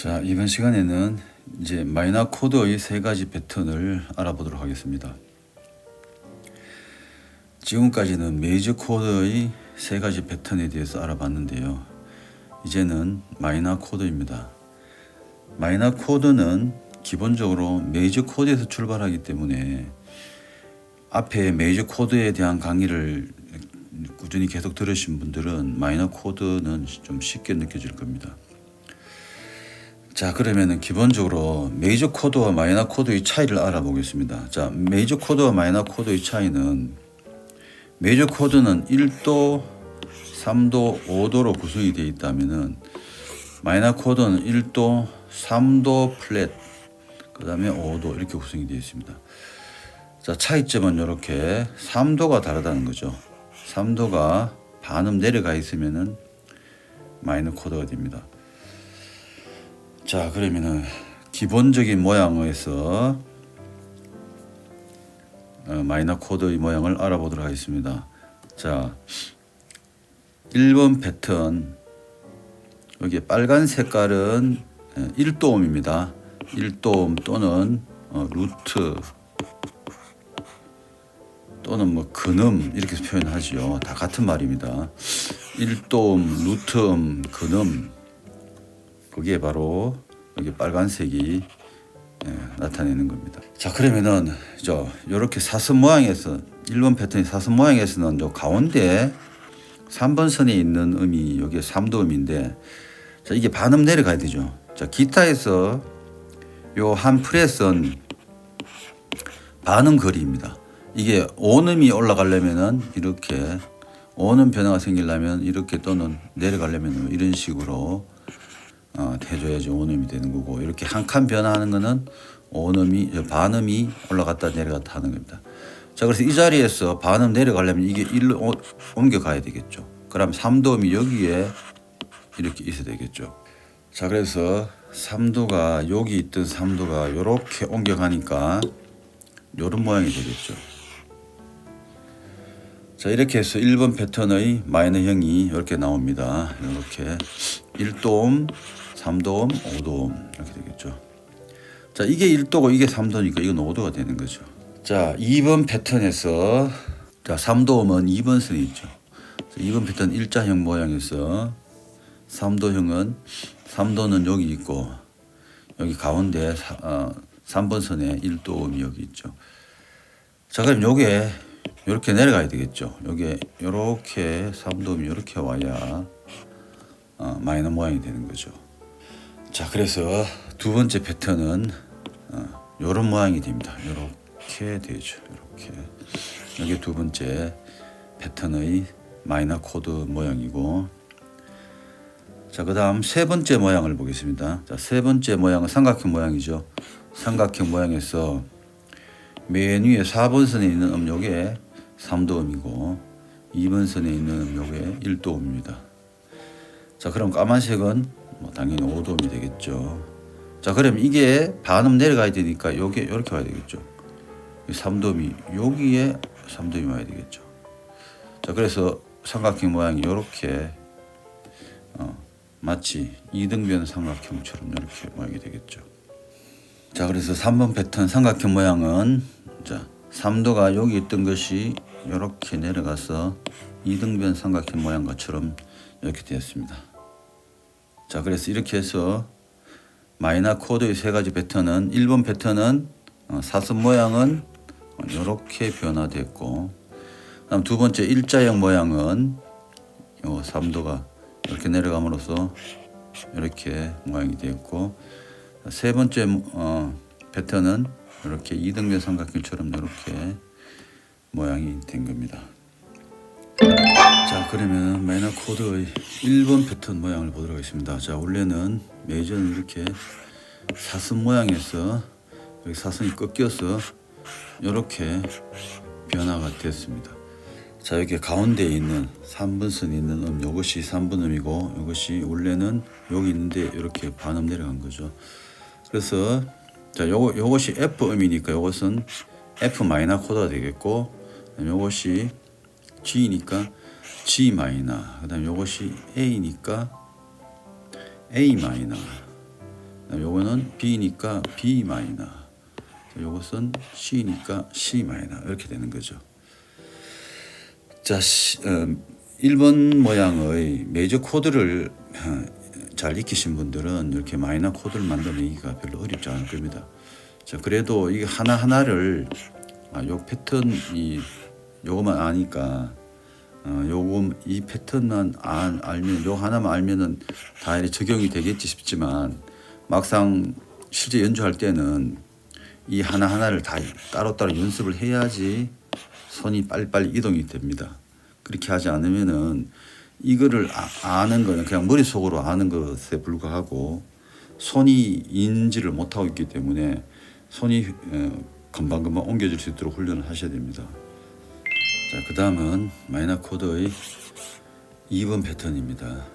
자, 이번 시간에는 이제 마이너 코드의 세 가지 패턴을 알아보도록 하겠습니다. 지금까지는 메이저 코드의 세 가지 패턴에 대해서 알아봤는데요. 이제는 마이너 코드입니다. 마이너 코드는 기본적으로 메이저 코드에서 출발하기 때문에 앞에 메이저 코드에 대한 강의를 꾸준히 계속 들으신 분들은 마이너 코드는 좀 쉽게 느껴질 겁니다. 자 그러면은 기본적으로 메이저 코드와 마이너 코드의 차이를 알아보겠습니다. 자 메이저 코드와 마이너 코드의 차이는 메이저 코드는 1도, 3도, 5도로 구성이 되어 있다면은 마이너 코드는 1도, 3도 플랫, 그 다음에 5도 이렇게 구성이 되어 있습니다. 자 차이점은 이렇게 3도가 다르다는 거죠. 3도가 반음 내려가 있으면은 마이너 코드가 됩니다. 자 그러면은 기본적인 모양에서 어, 마이너 코드의 모양을 알아보도록 하겠습니다. 자 1번 패턴 여기 빨간 색깔은 1도음입니다. 1도음 또는 어, 루트 또는 뭐 근음 이렇게 표현하지요. 다 같은 말입니다. 1도음, 루트음, 근음 그게 바로 여기 빨간색이 예, 나타내는 겁니다. 자 그러면은 저 이렇게 사선 모양에서 1번 패턴이 사선 모양에서는 요 가운데 3번 선에 있는 음이 여기 3도음인데 자 이게 반음 내려가야 되죠. 자 기타에서 요 한 프렛은 반음 거리입니다. 이게 온음이 올라가려면은 이렇게 온음 변화가 생기려면 이렇게 또는 내려가려면 이런 식으로 어, 해줘야지 온음이 되는 거고 이렇게 한 칸 변화하는 거는 온음이 반음이 올라갔다 내려갔다 하는 겁니다. 자 그래서 이 자리에서 반음 내려가려면 이게 일로 오- 옮겨가야 되겠죠. 그럼 3도음이 여기에 이렇게 있어야 되겠죠. 자 그래서 3도가 여기 있던 3도가 이렇게 옮겨가니까 이런 모양이 되겠죠. 자 이렇게 해서 1번 패턴의 마이너형이 이렇게 나옵니다. 이렇게 1도음, 3도음, 5도음 이렇게 되겠죠. 자 이게 1도고 이게 3도니까 이건 5도가 되는 거죠. 자 2번 패턴에서 자 3도음은 2번 선이 있죠. 자, 2번 패턴 일자형 모양에서 3도형은 3도는 여기 있고 여기 가운데 사, 어, 3번 선에 1도음이 여기 있죠. 자 그럼 요게 이렇게 내려가야 되겠죠. 여기에 이렇게 3도음이 이렇게 와야 어, 마이너 모양이 되는 거죠. 자 그래서 두 번째 패턴은 어, 이런 모양이 됩니다. 이렇게 되죠. 이렇게 여기 두 번째 패턴의 마이너 코드 모양이고 자 그다음 세 번째 모양을 보겠습니다. 자세 번째 모양은 삼각형 모양이죠. 삼각형 모양에서 맨 위에 4번 선에 있는 음 요게 3도음이고 2번 선에 있는 음 요게 1도음입니다. 자 그럼 까만색은 뭐 당연히 5도음이 되겠죠. 자 그럼 이게 반음 내려가야 되니까 요게 이렇게 와야 되겠죠. 3도음이 여기에 3도음이 와야 되겠죠. 자 그래서 삼각형 모양이 이렇게 어, 마치 이등변 삼각형처럼 이렇게 모양이 되겠죠. 자 그래서 3번 패턴 삼각형 모양은 자 3도가 여기 있던 것이 이렇게 내려가서 이등변 삼각형 모양과처럼 이렇게 되었습니다. 자 그래서 이렇게 해서 마이너 코드의 세 가지 패턴은 1번 패턴은 어, 사선 모양은 이렇게 변화됐고 그다음 두 번째 일자형 모양은 요 3도가 이렇게 내려감으로써 이렇게 모양이 되었고 세 번째 어, 패턴은 이렇게 이등변 삼각형처럼 이렇게 모양이 된 겁니다. 자 그러면 마이너 코드의 1번 패턴 모양을 보도록 하겠습니다. 자 원래는 메이저는 이렇게 사선 모양에서 여기 사선이 꺾여서 이렇게 변화가 됐습니다. 자 여기 가운데 있는 3번선이 있는 음 이것이 3번 음이고 이것이 원래는 여기 있는데 이렇게 반음 내려간 거죠. 그래서 자 요거 요것이 F 음이니까 요것은 F 마이너 코드가 되겠고 요것이 G니까 G 마이너 그다음 요것이 A니까 A 마이너 요거는 B니까 B 마이너. 자, 요것은 C니까 C 마이너 이렇게 되는 거죠. 자, 시, 어, 1번 모양의 메이저 코드를 어, 잘 익히신 분들은 이렇게 마이너 코드를 만들어내기가 별로 어렵지 않을 겁니다. 자, 그래도 이 하나 하나를 아, 요 패턴이 요거만 아니까 어, 요거 이 패턴만 안 알면 요 하나만 알면은 다 이렇게 적용이 되겠지 싶지만 막상 실제 연주할 때는 이 하나 하나를 다 따로따로 연습을 해야지 손이 빨리빨리 이동이 됩니다. 그렇게 하지 않으면은 이거를 아, 는 거는 그냥 머릿속으로 아는 것에 불과하고 손이 인지를 못하고 있기 때문에 손이 어, 금방금방 옮겨질 수 있도록 훈련을 하셔야 됩니다. 자, 그 다음은 마이너 코드의 2번 패턴입니다.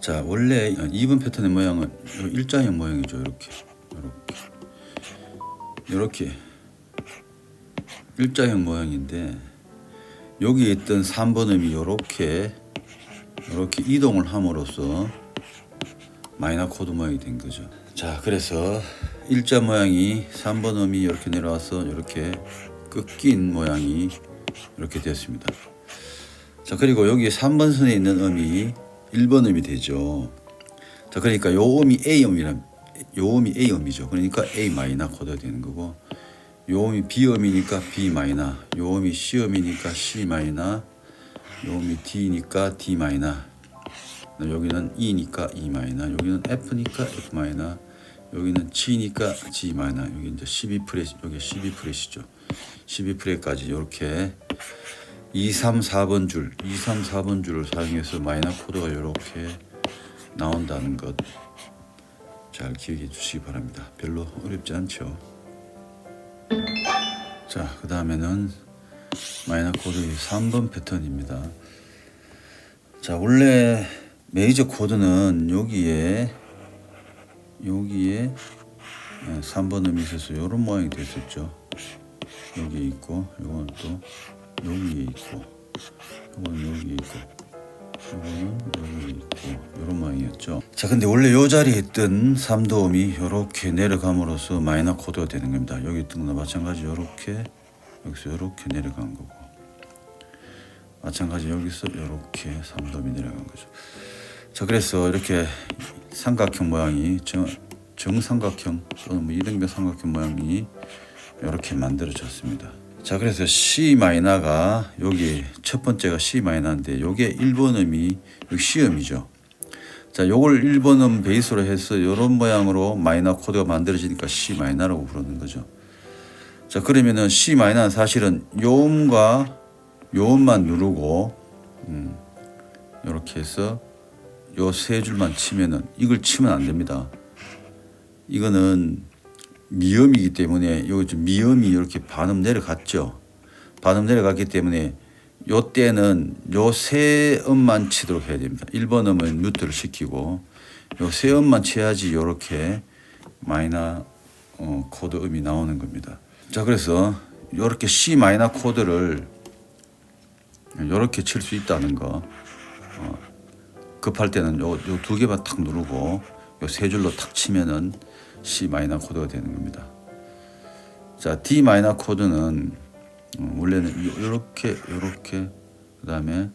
자, 원래 2번 패턴의 모양은 요 일자형 모양이죠. 이렇게, 이렇게, 이렇게 일자형 모양인데 여기에 있던 3번 음이 이렇게 이렇게 이동을 함으로써 마이너 코드 모양이 된 거죠. 자, 그래서 일자 모양이 3번 음이 이렇게 내려와서 이렇게 꺾인 모양이 이렇게 됐습니다. 자, 그리고 여기 3번 선에 있는 음이 1번 음이 되죠. 자, 그러니까 요 음이 A 음이란 요 음이 A 음이죠. 그러니까 A 마이너 코드가 되는 거고 요 음이 B 음이니까 B 마이너, 요 음이 C 음이니까 C 마이너, 요 음이 D니까 D 마이너. 여기는 E니까 E 마이너, 여기는 F니까 F 마이너, 여기는 G니까 G 마이너, 여기 이제 12 프렛, 여기 12 프렛이죠. 12 프렛까지 이렇게 2, 3, 4번 줄, 2, 3, 4번 줄을 사용해서 마이너 코드가 이렇게 나온다는 것 잘 기억해 주시기 바랍니다. 별로 어렵지 않죠. 자, 그 다음에는 마이너 코드의 3번 패턴입니다. 자, 원래 메이저 코드는 여기에 여기에 3번 음이 있어서 이런 모양이 됐었죠. 여기 있고, 이건 또 여기 있고, 이건 여기 있고, 이런 모양이었죠. 자, 근데 원래 이 자리에 있던 3도음이 이렇게 내려감으로써 마이너 코드가 되는 겁니다. 여기 있던 거나 마찬가지 이렇게 여기서 이렇게 내려간 거고, 마찬가지 여기서 이렇게 3도음이 내려간 거죠. 자, 그래서 이렇게 삼각형 모양이 정, 정삼각형 또는 뭐 이등변 삼각형 모양이 이렇게 만들어졌습니다. 자, 그래서 C 마이너가 여기 첫 번째가 C 마이너인데 요게 1번 음이 C 음이죠. 자, 요걸 1번 음 베이스로 해서 이런 모양으로 마이너 코드가 만들어지니까 C 마이너라고 부르는 거죠. 자, 그러면은 C 마이너는 사실은 요 음과 요 음만 누르고 음, 이렇게 해서 요 세 줄만 치면은 이걸 치면 안 됩니다. 이거는 미음이기 때문에 요 미음이 이렇게 반음 내려갔죠. 반음 내려갔기 때문에 요 때는 요 세 음만 치도록 해야 됩니다. 1번 음은 뮤트를 시키고 요 세 음만 쳐야지 요렇게 마이너 어, 코드 음이 나오는 겁니다. 자 그래서 요렇게 C 마이너 코드를 요렇게 칠 수 있다는 거 어, 급할 때는 요 두 개만 탁 누르고 요 세 줄로 탁 치면은 C 마이너 코드가 되는 겁니다. 자 D 마이너 코드는 어, 원래는 요- 요렇게 요렇게 그다음에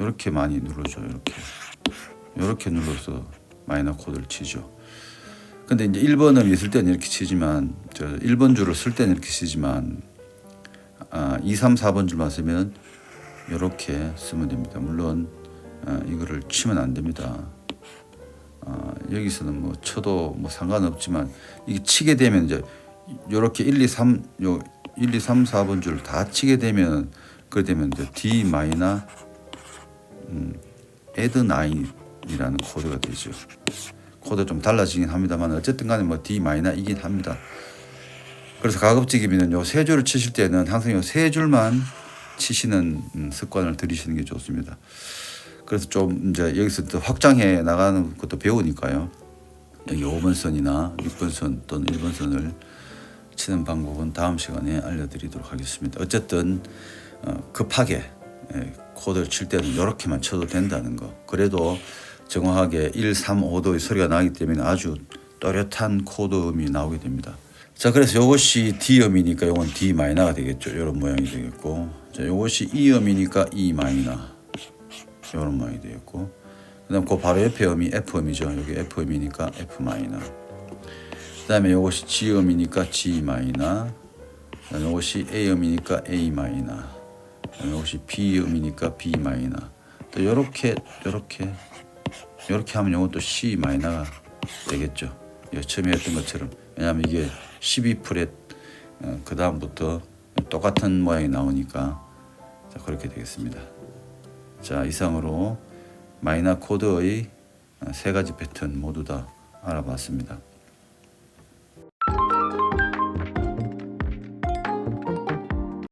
요렇게 많이 눌러줘 요렇게 요렇게 눌러서 마이너 코드를 치죠. 근데 이제 1번을 있을 때는 이렇게 치지만 저 1번 줄을 쓸 때는 이렇게 치지만 아, 2, 3, 4번 줄만 쓰면 이렇게 쓰면 됩니다. 물론 아, 이거를 치면 안 됩니다. 아, 여기서는 뭐 쳐도 뭐 상관없지만 이게 치게 되면 이제 요렇게 1, 2, 3, 요 1, 2, 3, 4번 줄 다 치게 되면 그래 되면 이제 D 마이너 음, add 9이라는 코드가 되죠. 코드 좀 달라지긴 합니다만 어쨌든 간에 뭐 D 마이너이긴 합니다. 그래서 가급적이면 요세 줄을 치실 때는 항상 요세 줄만 치시는 음, 습관을 들이시는 게 좋습니다. 그래서 좀 이제 여기서 또 확장해 나가는 것도 배우니까요. 여기 5번 선이나 6번 선 또는 1번 선을 치는 방법은 다음 시간에 알려드리도록 하겠습니다. 어쨌든 어, 급하게 예, 코드를 칠 때는 이렇게만 쳐도 된다는 거. 그래도 정확하게 1, 3, 5도의 소리가 나기 때문에 아주 또렷한 코드 음이 나오게 됩니다. 자, 그래서 이것이 D 음이니까 이건 D 마이너가 되겠죠. 이런 모양이 되겠고, 자, 이것이 E 음이니까 E 마이너 이런 모양이 되겠고, 그다음 그 바로 옆에 음이 F 음이죠. 여기 F 음이니까 F 마이너. 그다음에 이것이 G 음이니까 G 마이너. 이것이 A 음이니까 A 마이너. 이것이 B 음이니까 B 마이너. 또 이렇게 이렇게 이렇게 하면 또 C 마이너가 되겠죠. 예, 처음에 했던 것처럼 왜냐하면 이게 12 프렛 어, 그 다음부터 똑같은 모양이 나오니까 자, 그렇게 되겠습니다. 자 이상으로 마이너 코드의 어, 세 가지 패턴 모두 다 알아봤습니다.